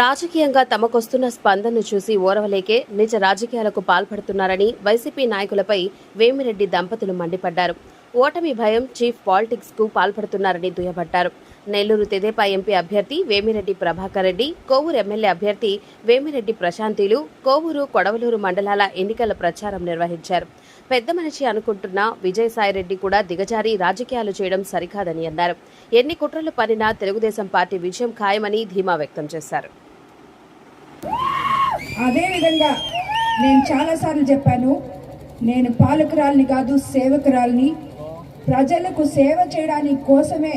రాజకీయంగా తమకొస్తున్న స్పందనను చూసి ఓరవలేకే నిజ రాజకీయాలకు పాల్పడుతున్నారని వైసీపీ నాయకులపై వేమిరెడ్డి దంపతులు మండిపడ్డారు. ఓటమి భయం చీఫ్ పాలిటిక్స్కు పాల్పడుతున్నారని దుయ్యబట్టారు. నెల్లూరు తెదేపా ఎంపీ అభ్యర్థి వేమిరెడ్డి ప్రభాకర్ రెడ్డి కోవూరు ఎమ్మెల్యే అభ్యర్థి వేమిరెడ్డి ప్రశాంతిలు కోవూరు కొడవలూరు మండలాల ఎన్నికల ప్రచారం నిర్వహించారు. పెద్ద మనిషి అనుకుంటున్న విజయసాయిరెడ్డి కూడా దిగజారి రాజకీయాలు చేయడం సరికాదని అన్నారు. ఎన్ని కుట్రలు పనినా తెలుగుదేశం పార్టీ విజయం ఖాయమని ధీమా వ్యక్తం చేశారు. అదేవిధంగా నేను చాలాసార్లు చెప్పాను నేను పాలకురాలిని కాదు సేవకురాలిని. ప్రజలకు సేవ చేయడానికి కోసమే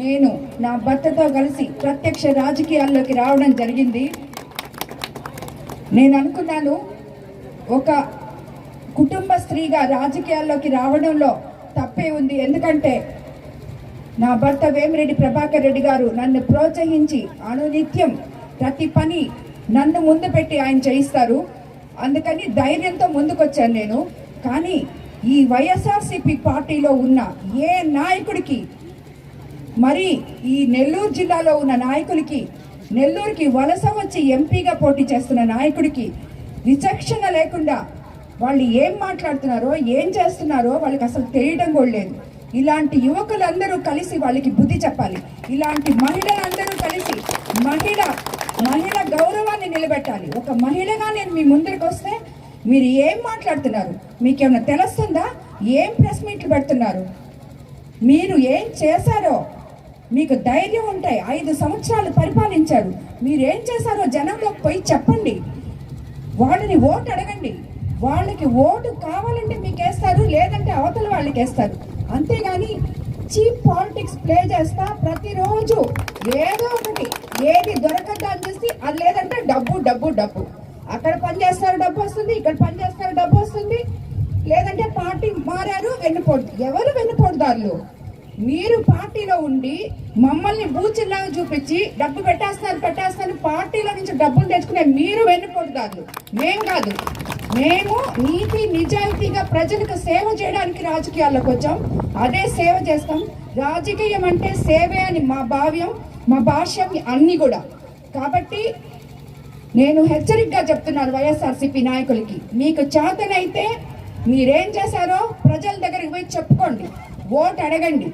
నేను నా భర్తతో కలిసి ప్రత్యక్ష రాజకీయాల్లోకి రావడం జరిగింది. నేను అనుకున్నాను ఒక కుటుంబ స్త్రీగా రాజకీయాల్లోకి రావడంలో తప్పే ఉంది. ఎందుకంటే నా భర్త వేమిరెడ్డి ప్రభాకర్ రెడ్డి గారు నన్ను ప్రోత్సహించి అనునిత్యం ప్రతి పని నన్ను ముందు పెట్టి ఆయన చేయిస్తారు. అందుకని ధైర్యంతో ముందుకొచ్చాను నేను. కానీ ఈ వైఎస్ఆర్సిపి పార్టీలో ఉన్న ఏ నాయకుడికి మరి ఈ నెల్లూరు జిల్లాలో ఉన్న నాయకులకి నెల్లూరుకి వలస వచ్చి ఎంపీగా పోటీ చేస్తున్న నాయకుడికి విచక్షణ లేకుండా వాళ్ళు ఏం మాట్లాడుతున్నారో ఏం చేస్తున్నారో వాళ్ళకి అసలు తెలియడం కూడా లేదు. ఇలాంటి యువకులందరూ కలిసి వాళ్ళకి బుద్ధి చెప్పాలి. ఇలాంటి మహిళలందరూ నిలబెట్టాలి. ఒక మహిళగా నేను మీ ముందరికి వస్తే మీరు ఏం మాట్లాడుతున్నారు? మీకేమైనా తెలుస్తుందా? ఏం ప్రెస్ మీట్లు పెడుతున్నారు? మీరు ఏం చేశారో? మీకు ధైర్యం ఉంటాయి ఐదు సంవత్సరాలు పరిపాలించారు. మీరు ఏం చేశారో జనంలోకి పోయి చెప్పండి. వాళ్ళని ఓటు అడగండి. వాళ్ళకి ఓటు కావాలంటే మీకు వేస్తారు లేదంటే అవతల వాళ్ళకి వేస్తారు అంతేగాని చీప్ పాలిటిక్స్ ప్లే చేస్తా ప్రతిరోజు ఏదో దొరకద్దా అని చూసి అది లేదంటే డబ్బు డబ్బు డబ్బు. అక్కడ పని చేస్తారు డబ్బు వస్తుంది ఇక్కడ పని చేస్తారు డబ్బు వస్తుంది. లేదంటే పార్టీ మారారు వెన్నుపోటు. ఎవరు వెన్నుపోటుదారులు? మీరు పార్టీలో ఉండి మమ్మల్ని బూచిల్లాగా చూపించి డబ్బు పెట్టేస్తారు పెట్టేస్తారు పార్టీలో నుంచి డబ్బులు తెచ్చుకునే మీరు వెన్నుపోటుదారులు. మేం కాదు. మేము నీతి నిజాయితీగా ప్రజలకు సేవ చేయడానికి రాజకీయాల్లోకి వచ్చాం. అదే సేవ చేస్తాం. రాజకీయం అంటే సేవే అని మా భావ్యం మా భాష్యం అన్నీ కూడా. కాబట్టి నేను హెచ్చరికగా చెప్తున్నాను వైఎస్ఆర్సీపీ నాయకులకి. మీకు చేతనైతే మీరేం చేశారో ప్రజల దగ్గరికి పోయి చెప్పుకోండి. ఓటు అడగండి.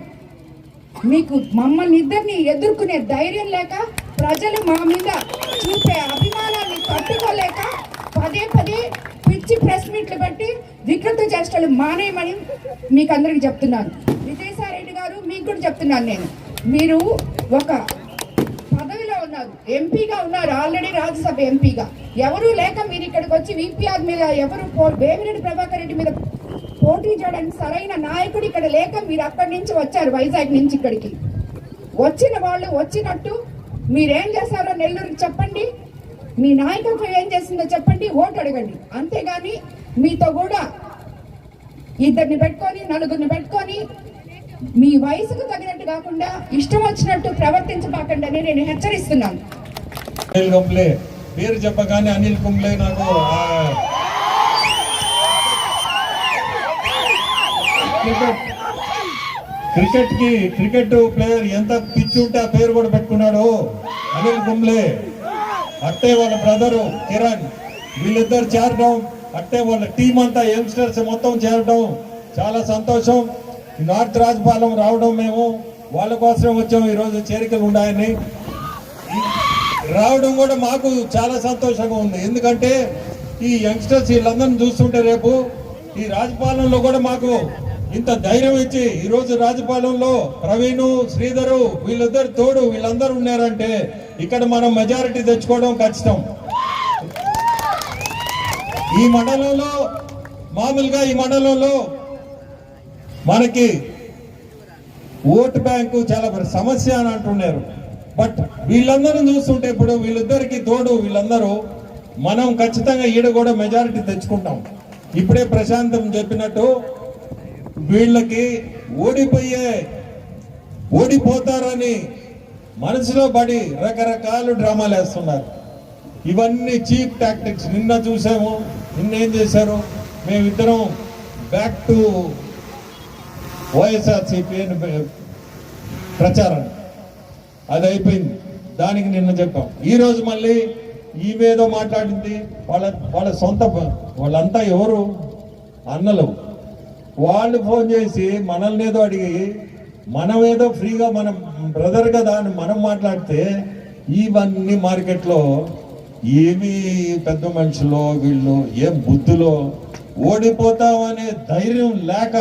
మీకు మమ్మల్ని ఇద్దరిని ఎదుర్కొనే ధైర్యం లేక ప్రజలు మా మీద చూపే అభిమానాన్ని తట్టుకోలేక పదే పదే పిచ్చి ప్రెస్ మీట్లు పెట్టి వికృత చేష్టలు మానేయమని మీకు అందరికి చెప్తున్నాను. విజయసాయి రెడ్డి గారు మీకు కూడా చెప్తున్నాను నేను. మీరు ఒక ఉన్నారు ఎంపీగా ఉన్నారు ఆల్రెడీ రాజ్యసభ ఎంపీగా. ఎవరు లేక మీరు ఇక్కడికి వచ్చి విపిఆర్ మీద ఎవరు పో- వేమిరెడ్డి ప్రభాకర్ రెడ్డి మీద పోటీ చేయడానికి సరైన నాయకుడు ఇక్కడ లేక మీరు అక్కడి నుంచి వచ్చారు వైజాగ్ నుంచి ఇక్కడికి. వచ్చిన వాళ్ళు వచ్చినట్టు మీరేం చేశారో నెల్లూరుకి చెప్పండి. మీ నాయకత్వం ఏం చేసిందో చెప్పండి ఓటు అడగండి. అంతేగాని మీతో కూడా ఇద్దరిని పెట్టుకొని నలుగురిని పెట్టుకొని మీ వయసుకు తగినట్టు కాకుండా ఇష్టం వచ్చినట్టు ప్రవర్తించబాకండి అని నేను హెచ్చరిస్తున్నాను. అనిల్ కుంబ్లే పేరు చెప్పగానే అనిల్ కుంబ్లే నాకు క్రికెట్కి క్రికెట్ ప్లేయర్ ఎంత పిచ్చి ఉంటే ఆ పేరు కూడా పెట్టుకున్నాడు అనిల్ కుంబ్లే. అట్టే వాళ్ళ బ్రదరు కిరణ్ వీళ్ళిద్దరు చేరడం అట్టే వాళ్ళ టీం అంతా యంగ్స్టర్స్ మొత్తం చేరడం చాలా సంతోషం. నార్త్ రాజపాలెం రావడం మేము వాళ్ళ కోసం వచ్చాం. ఈరోజు చేరికలు ఉన్నాయని. రావడం కూడా మాకు చాలా సంతోషంగా ఉంది. ఎందుకంటే ఈ యంగ్స్టర్స్ వీళ్ళందరిని చూస్తుంటే రేపు ఈ రాజపాలెంలో కూడా మాకు ఇంత ధైర్యం ఇచ్చి ఈ రోజు రాజపాలెంలో ప్రవీణు శ్రీధరు వీళ్ళిద్దరు తోడు వీళ్ళందరూ ఉన్నారంటే ఇక్కడ మనం మెజారిటీ తెచ్చుకోవడం ఖచ్చితం ఈ మండలంలో మామూలుగా ఈ మండలంలో మనకి ఓటు బ్యాంకు చాలా సమస్య అని అంటున్నారు. బట్ వీళ్ళందరూ చూస్తుంటే ఇప్పుడు వీళ్ళిద్దరికి తోడు వీళ్ళందరూ మనం ఖచ్చితంగా ఈడ కూడా మెజారిటీ తెచ్చుకుంటాం. ఇప్పుడే ప్రశాంతం చెప్పినట్టు వీళ్ళకి ఓడిపోయే ఓడిపోతారని మనసులో పడి రకరకాల డ్రామాలు వేస్తున్నారు. ఇవన్నీ చీప్ టాక్టిక్స్ నిన్న చూసాము నిన్న ఏం చేశారు? మేమిద్దరం బ్యాక్ టు వైఎస్ఆర్సీపీ అని ప్రచారం. అది అయిపోయింది. దానికి నిన్న చెప్పాం. ఈరోజు మళ్ళీ ఈమెదో మాట్లాడింది. వాళ్ళ వాళ్ళ సొంత వాళ్ళంతా ఎవరు? అన్నలు. వాళ్ళు ఫోన్ చేసి మనల్ని ఏదో అడిగి మనమేదో ఫ్రీగా మనం బ్రదర్ కదా అని మనం మాట్లాడితే ఇవన్నీ మార్కెట్లో ఏమి పెద్ద మనుషులో వీళ్ళు ఏం బుద్ధులో ఓడిపోతామనే ధైర్యం లేక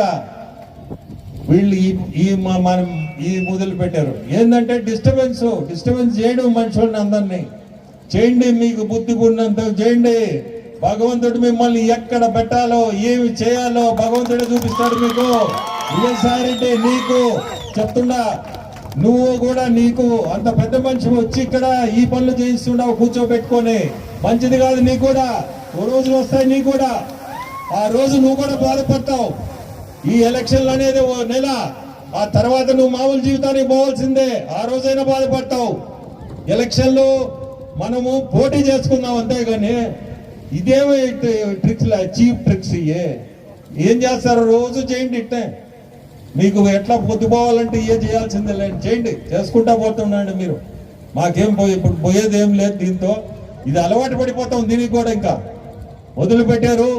వీళ్ళు ఈ ఈ మనం ఈ మొదలు పెట్టారు. ఏంటంటే డిస్టర్బెన్స్ డిస్టర్బెన్స్ చేయడం మనుషుల్ని అందరినీ. చేయండి మీకు బుద్ధి ఉన్నంత చేయండి. భగవంతుడు మిమ్మల్ని ఎక్కడ పెట్టాలో ఏమి చేయాలో భగవంతుడే చూపిస్తాడు మీకు. విజయసాయిరెడ్డి నీకు చెప్తుండా నువ్వు కూడా నీకు అంత పెద్ద మనిషి వచ్చి ఇక్కడ ఈ పనులు చేయిస్తుండవు కూర్చోబెట్టుకొని. మంచిది కాదు నీకు కూడా. ఓ రోజులు వస్తాయి నీకు కూడా. ఆ రోజు నువ్వు కూడా బాధపడతావు. ఈ ఎలక్షన్లు అనేది ఓ నెల. ఆ తర్వాత నువ్వు మామూలు జీవితానికి పోవాల్సిందే. ఆ రోజైనా బాధపడతావు. ఎలక్షన్లు మనము పోటీ చేసుకుందాం అంతేగాని ఇదేమో ట్రిక్స్ చీప్ ట్రిక్స్ ఇయే. ఏం చేస్తారు? రోజు చేయండి ఇట్టే మీకు ఎట్లా పొద్దుపోవాలంటే ఇవే చేయాల్సిందే. లేండి చేయండి. చేసుకుంటా పోతుండండి మీరు. మాకేం పోయి ఇప్పుడు పోయేది ఏం లేదు దీంతో. ఇది అలవాటు పడిపోతాం దీనికి కూడా ఇంకా. వదిలిపెట్టారు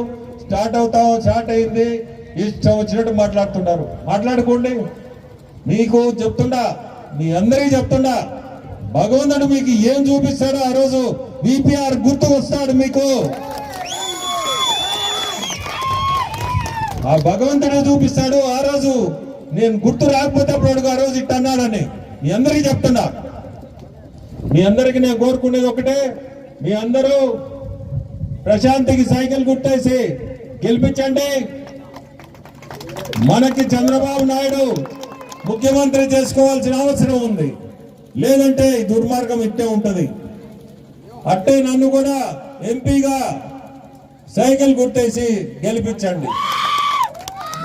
స్టార్ట్ అవుతాం స్టార్ట్ అయింది. ఇష్టం వచ్చినట్టు మాట్లాడుతున్నారు మాట్లాడుకోండి. మీకు చెప్తుండా మీ అందరికీ చెప్తుండా భగవంతుడు మీకు ఏం చూపిస్తాడో ఆ రోజు బీపీఆర్ గుర్తు వస్తాడు మీకు. ఆ భగవంతుడు చూపిస్తాడు ఆ రోజు నేను గుర్తు రాకపోతే అప్పుడు ఆ రోజు ఇట్ట అన్నాడని. మీ అందరికీ చెప్తున్నా. మీ అందరికి నేను కోరుకునేది ఒకటే మీ అందరూ ప్రశాంతికి సైకిల్ గుట్టేసి గెలిపించండి. మనకి చంద్రబాబు నాయుడు ముఖ్యమంత్రి చేసుకోవాల్సిన అవసరం ఉంది. లేదంటే ఈ దుర్మార్గం ఇట్టే ఉంటుంది. అట్టే నన్ను కూడా ఎంపీగా సైకిల్ గుర్తేసి గెలిపించండి.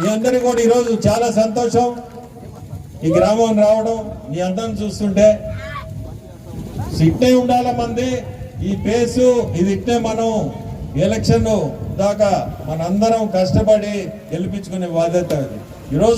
మీ అందరికీ కూడా ఈరోజు చాలా సంతోషం. ఈ గ్రామం రావడం మీ అందరిని చూస్తుంటే ఇట్టే ఉండాల మంది. ఈ పేసు ఇది ఇట్టే మనం ఎలక్షన్ దాకా మనందరం కష్టపడి గెలిపించుకునే బాధ్యత ఇది ఈరోజు